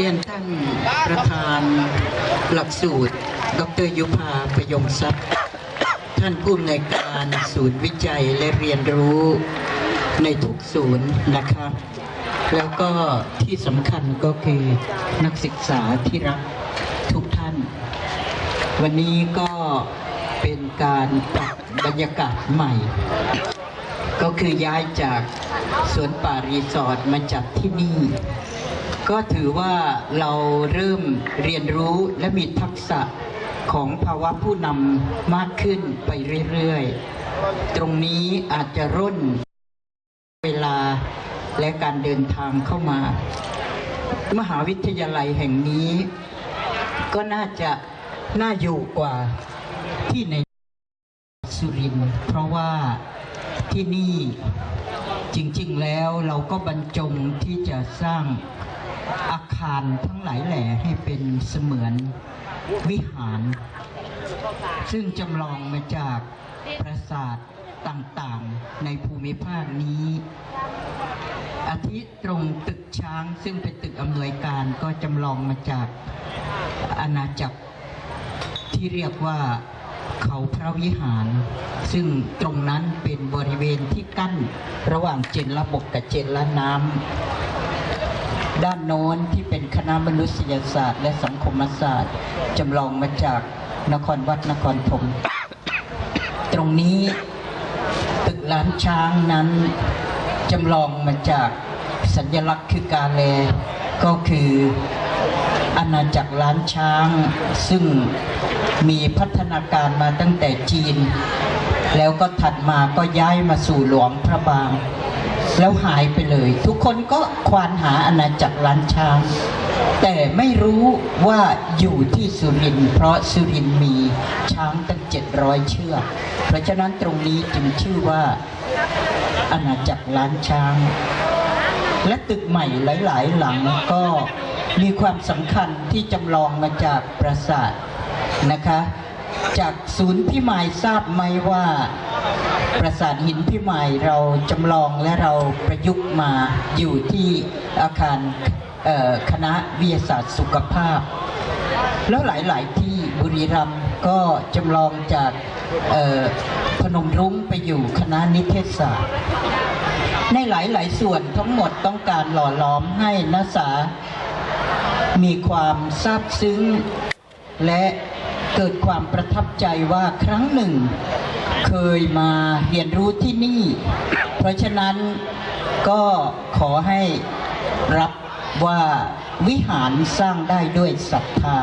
รียนท่านประธานหลักสูตร ดรยุพาประยงทรัพย์ ท่านผู้อำนวยการศูนย์วิจัยและเรียนรู้ในทุกศูนย์นะคะแล้วก็ที่สำคัญก็คือนักศึกษาที่รักทุกท่าน วันนี้ก็เป็นการปรับบรรยากาศใหม่ ก็คือย้ายจากสวนป่ารีสอร์ทมาจัดที่นี่ ก็ถือว่าเราเริ่มเรียนรู้และมีทักษะของภาวะผู้นำมากขึ้นไปเรื่อยๆ ตรงนี้อาจจะร่นเวลาและการเดินทางเข้ามา มหาวิทยาลัยแห่งนี้ ก็น่าจะน่าอยู่กว่าที่ในสุรินทร์เพราะว่าที่นี่จริงๆแล้วเราก็บรรจงที่จะสร้าง อาคารทั้งหลายแหล่ให้เป็นเสมือนวิหาร ซึ่งจำลองมาจากปราสาทต่างๆในภูมิภาคนี้ อาทิตรงตึกช้างซึ่งเป็นตึกอำนวยการก็จำลองมาจากอาณาจักรที่เรียกว่าเขาพระวิหาร ซึ่งตรงนั้นเป็นบริเวณที่กั้นระหว่างเจนระบกกับเจนละน้ำ ด้านโน้นที่เป็นคณะมนุษยศาสตร์ และสังคมศาสตร์จำลองมาจากนครวัดนครธมตรงนี้ตึกล้านช้างนั้นจำลองมาจากสัญลักษณ์คือกาเลก็คืออาณาจักรล้านช้าง ซึ่งมีพัฒนาการมาตั้งแต่จีน แล้วก็ถัดมาก็ย้ายมาสู่หลวงพระบาง แล้วหายไปเลย ทุกคนก็ควานหาอาณาจักรล้านช้าง แต่ไม่รู้ว่าอยู่ที่สุรินเพราะสุรินมีช้างตั้ง700เชือกเพราะฉะนั้นตรงนี้จึงชื่อว่าอาณาจักรล้านช้าง และตึกใหม่หลาย ๆ หลังก็มีความสำคัญที่จำลองมาจากปราสาทนะคะ จากศูนย์พิมายทราบไหมว่า ปราสาทหินพิมายเราจำลองและเราประยุกต์มาอยู่ที่อาคารคณะวิทยาศาสตร์สุขภาพ แล้วหลาย ๆ ที่บุรีรัมย์ก็จำลองจากพนมรุ้งไปอยู่คณะนิเทศศาสตร์ในหลาย ๆ ส่วนทั้งหมดต้องการหล่อล้อมให้นักศึกษามีความซาบซึ้ง และเกิดความประทับใจว่าครั้งหนึ่ง เคยมาเรียนรู้ที่นี่ เพราะฉะนั้นก็ขอให้รับว่าวิหารสร้างได้ด้วยศรัทธา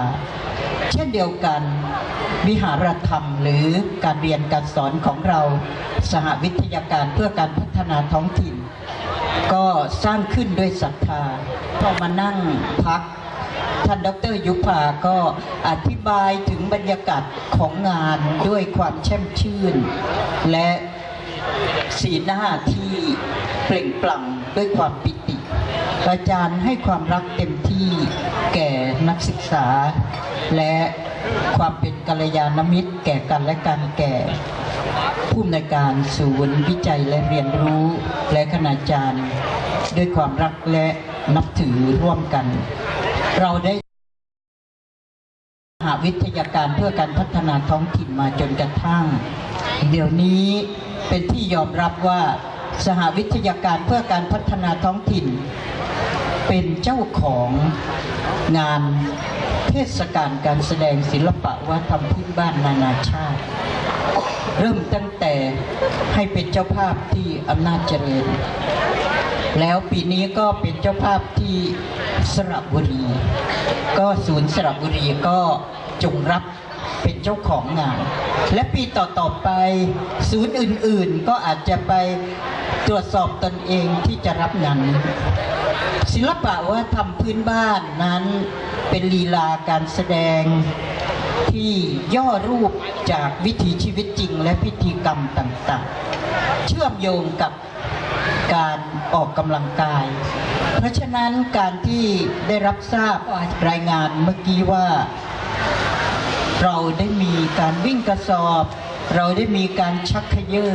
เช่นเดียวกันวิหารธรรมหรือการเรียนการสอนของเราสหวิทยาการเพื่อการพัฒนาท้องถิ่น ก็สร้างขึ้นด้วยศรัทธาพอมานั่งพัก ท่านดรยุพาก็อธิบายถึงบรรยากาศของงานด้วยความแช่มชื่น และสีหน้าที่เปล่งปลั่งด้วยความปิติ อาจารย์ให้ความรักเต็มที่แก่นักศึกษา และความเป็นกัลยาณมิตร แก่กันและกันแก่ผู้อำนวยการศูนย์วิจัยและเรียนรู้และคณาจารย์ ด้วยความรักและนับถือร่วมกัน เราได้มหาวิทยาการเพื่อการพัฒนาท้องถิ่นมาจนกระทั่ง เดี๋ยวนี้เป็นที่ยอมรับว่าสหวิทยาการเพื่อการพัฒนาท้องถิ่น เป็นเจ้าของงานเทศกาลการแสดงศิลปะวัฒนธรรมพื้นบ้านนานาชาติ เริ่มตั้งแต่ให้เป็นเจ้าภาพที่อำนาจเจริญ แล้วปีนี้ก็เป็นเจ้าภาพที่สระบุรี ก็ศูนย์สระบุรีก็จงรับเป็นเจ้าของงาน และปีต่อๆไปศูนย์อื่นๆก็อาจจะไปตรวจสอบตนเองที่จะรับงานศิลปะวัฒนธรรมพื้นบ้านนั้นเป็นลีลาการแสดงที่ย่อรูปจากวิถีชีวิตจริงและพิธีกรรมต่างๆ เชื่อมโยงกับ การออกกำลังกาย เพราะฉะนั้นการที่ได้รับทราบรายงานเมื่อกี้ว่า เราได้มีการวิ่งกระสอบ เราได้มีการชักเขยือ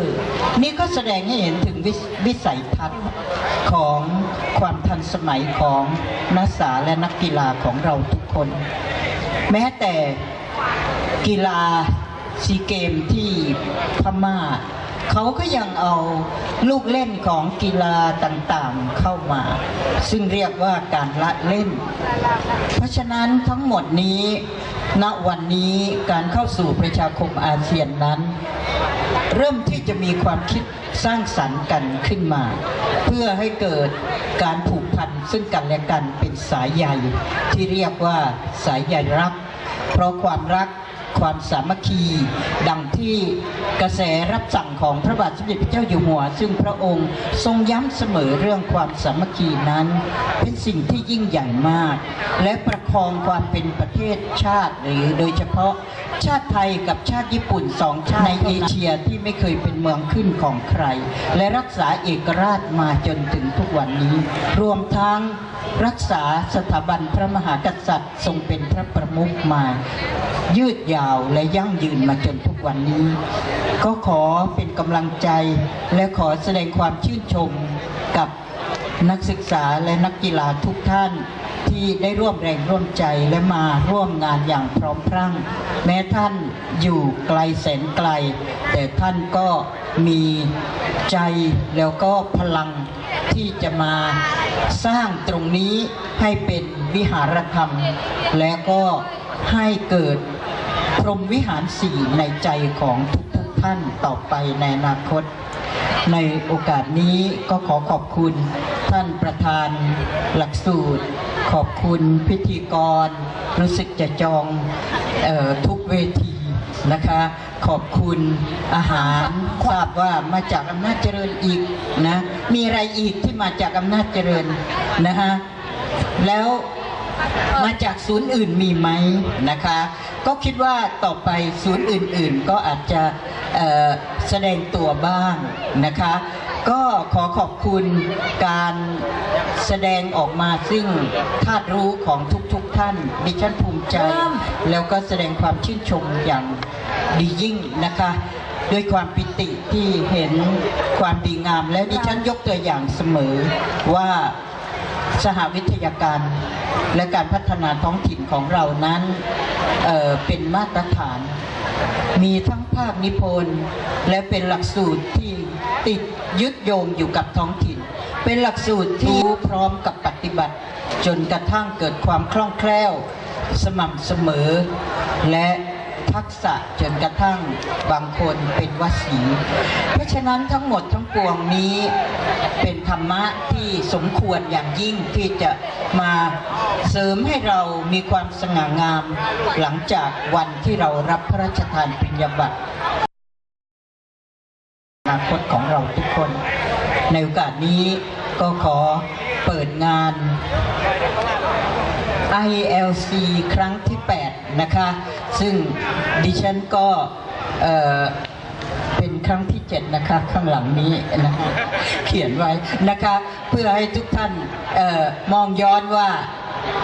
นี่ก็แสดงให้เห็นถึงวิสวิสัยทัศน์ของคความทันสมัยของนักศึกษาและนักกีฬาของเราทุกคน แม้แต่กีฬาซีเกมที่พม่า เขาก็ยังเอาลูกเล่นของกีฬาต่างๆเข้ามา ซึ่งเรียกว่าการละเล่น เพราะฉะนั้นทั้งหมดนี้ ณวันนี้การเข้าสู่ประชาคมอาเซียนนั้น เริ่มที่จะมีความคิดสร้างสรรค์กันขึ้นมา เพื่อให้เกิดการผูกพันซึ่งกันและกันเป็นสายใยที่เรียกว่าสายใยรัก เพราะความรัก ความสามัคคี ดังที่กระแสรับสั่งของพระบาทสมเด็จพระเจ้าอยู่หัว ซึ่งพระองค์ทรงย้ำเสมอเรื่องความสามัคคีนั้น เป็นสิ่งที่ยิ่งใหญ่มาก และประคองความเป็นประเทศชาติ หรือโดยเฉพาะชาติไทยกับชาติญี่ปุ่นสองชาติในเอเชียที่ไม่เคยเป็นเมืองขึ้นของใคร และรักษาเอกราชมาจนถึงทุกวันนี้ รวมทั้งรักษาสถาบันพระมหากษัตริย์ทรงเป็นพระประมุขมา ยืดยาวและยั่งยืนมาจนทุกวันนี้ ก็ขอเป็นกำลังใจและขอแสดงความชื่นชมกับนักศึกษาและนักกีฬาทุกท่านที่ได้ร่วมแรงร่วมใจและมาร่วมงานอย่างพร้อมพรั่ง แม้ท่านอยู่ไกลแสนไกล แต่ท่านก็มีใจแล้วก็พลังที่จะมาสร้างตรงนี้ให้เป็นวิหารธรรม และก็ให้เกิด พรหมวิหารสี่ในใจของทุกๆท่านต่อไปในอนาคต ในโอกาสนี้ก็ขอขอบคุณท่านประธานหลักสูตร ขอบคุณพิธีกร รู้สึกจะจองออทุกเวทีนะคะ ขอบคุณอาหารทราบว่ามาจากอำนาจเจริญอีกนะ มีอะไรอีกที่มาจากอำนาจเจริญนะคะแล้ว มาจากศูนย์อื่นมีไหมนะคะ ก็คิดว่าต่อไปศูนย์อื่นๆ ก็อาจจะเอ่อแสดงตัวบ้างนะคะ ก็ขอขอบคุณการแสดงออกมาซึ่งธาตุรู้ของทุกๆทท่านดิฉันภูมิใจ แล้วก็แสดงความชื่นชมอย่างดียิ่งนะคะด้วยความปิติที่เห็นความดีงาม และดิฉันยกตัวอย่างเสมอว่า สหวิทยาการ และการพัฒนาท้องถิ่นของเรานั้นเเป็นมาตรฐาน มีทั้งภาคนิพนธ์และเป็นหลักสูตรที่ติดยึดโยงอยู่กับท้องถิ่น เป็นหลักสูตรที่รู้พร้อมกับปฏิบัติ จนกระทั่งเกิดความคล่องแคล่ว สม่ำเสมอและ ทักษะจนกระทั่งบางคนเป็นวสีเพราะฉะนั้นทั้งหมดทั้งปวงนี้เป็นธรรมะที่สมควรอย่างยิ่งที่จะมาเสริมให้เรามีความสง่างาม หลังจากวันที่เรารับพระราชทานปริญญาบัตรอนาคตของเราทุกคน ในโอกาสนี้ก็ขอเปิดงาน ILC ครั้งที่ 8 นะคะ ซึ่งดิฉันก็เอ่อเป็นครั้งที่ 7 นะคะ ข้างหลังนี้นะคะเขียนไว้นะคะ เพื่อให้ทุกท่านเออมองย้อนว่า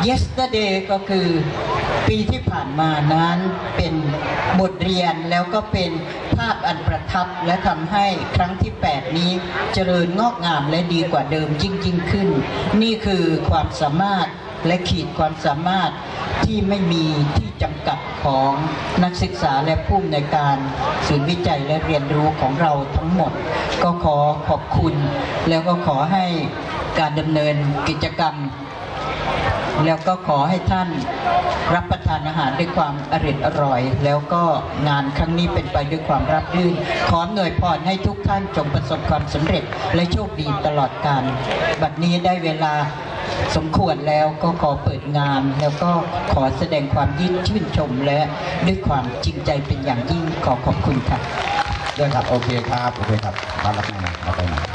yesterday ก็คือปีที่ผ่านมานั้นเป็นบทเรียนแล้วก็เป็นภาพอันประทับและทำให้ครั้งที่ 8 นี้เจริญงอกงามและดีกว่าเดิมยิ่งยิ่งขึ้น นี่คือความสามารถ และขีดความสามารถที่ไม่มีที่จำกัดของนักศึกษาและผู้อำนการศูนย์วิจัยและเรียนรู้ของเราทั้งหมด ก็ขอขอบคุณ แล้วก็ขอให้การดำเนินกิจกรรม แล้วก็ขอให้ท่านรับประทานอาหารด้วยความอร่อยอร่อย แล้วก็งานครั้งนี้เป็นไปด้วยความรับรื่น ขอหน่วยพรให้ทุกท่านจงประสบความสำเร็จและโชคดีตลอดกาลบัดนี้ได้เวลา สมควรแล้วก็ขอเปิดงาน แล้วก็ขอแสดงความยินชื่นชมและด้วยความจริงใจเป็นอย่างยิ่งขอขอบคุณค่ะด้วยครับโอเคครับโอเคครับต้อนรับมาเอาไปหน่อย